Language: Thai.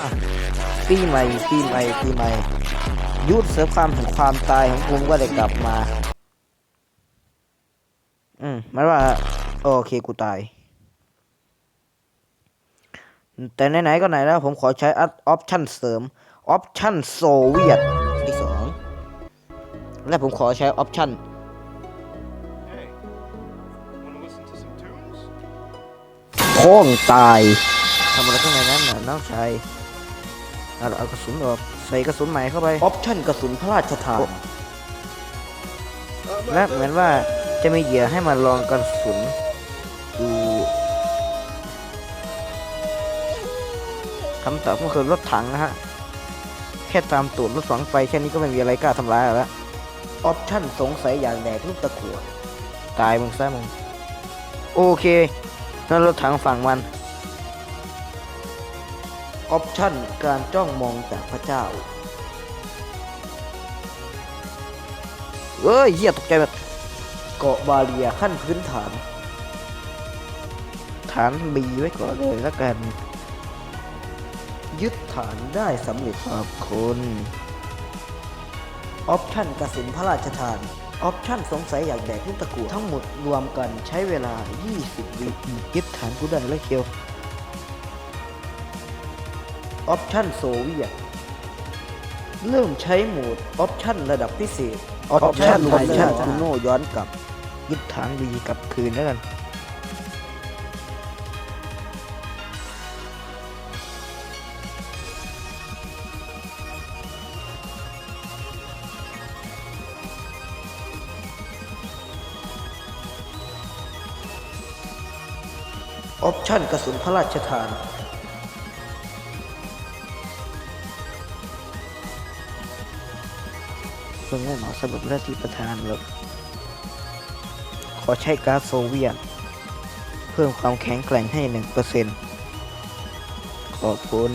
อะปีใหม่ปีใหม่ปีใหม่ ยุทธเสริมความถึงความตายของผมก็ได้กลับมา อืมหมายว่า โอเคกูตาย แต่ไหนๆก็ไหนแล้ว ผมขอใช้ออปชั่นเสริม ออปชั่นโซเวียตที่สองและผมขอใช้ออปชั่น Hey, wanna listen to some tunes? พ้องตายทำอะไรข้างในนั้นน่ะน้องชาย เอาเอากระสุนออกใส่กระสุนใหม่เข้าไป ออปชั่นกระสุนพระราชทานและเหมือนว่าจะมีเหยื่อให้มาลองกระสุนดูคำตอบก็คือรถถังนะฮะ แค่ตามตูดรถฝังไฟแค่นี้ก็ไม่มีอะไรกล้าทำร้ายแล้วออปชั่นสงสัยอย่างแดกลูกตะกั่วตายมึงซะมึง โอเคนั่นรถถังฝั่งมัน ออปชั่นการจ้องมองจากพระเจ้าเอ้ยเหี้ยตกใจแบบเกาะบาเรียขั้นพื้นฐาน ฐานบีไว้ก่อนเลยแล้วกัน ยึดฐานได้สำเร็จขอบคุณออปชั่นกระสุนพระราชทาน ออปชั่นสงสัยอยากแดกลูกตะกัวทั้งหมดรวมกันใช้เวลา 20 วิยึดฐานกูได้แล้วเชียว ออปชั่นโซเวียต เริ่มใช้โหมดออปชั่นระดับพิเศษออปชั่น Option ออปชั่น Option คูโนย้อนกลับ ยึดฐานดีกลับคืนแล้วกันออปชั่นกระสุนพระราชทาน เพิ่งไม่เหมาะสำหรับหน้าที่ประธานหรอกขอใช้ก๊าซโซเวียต เพิ่มความแข็งแกร่งให้หนึ่งเปอร์เซ็นต์ขอบคุณ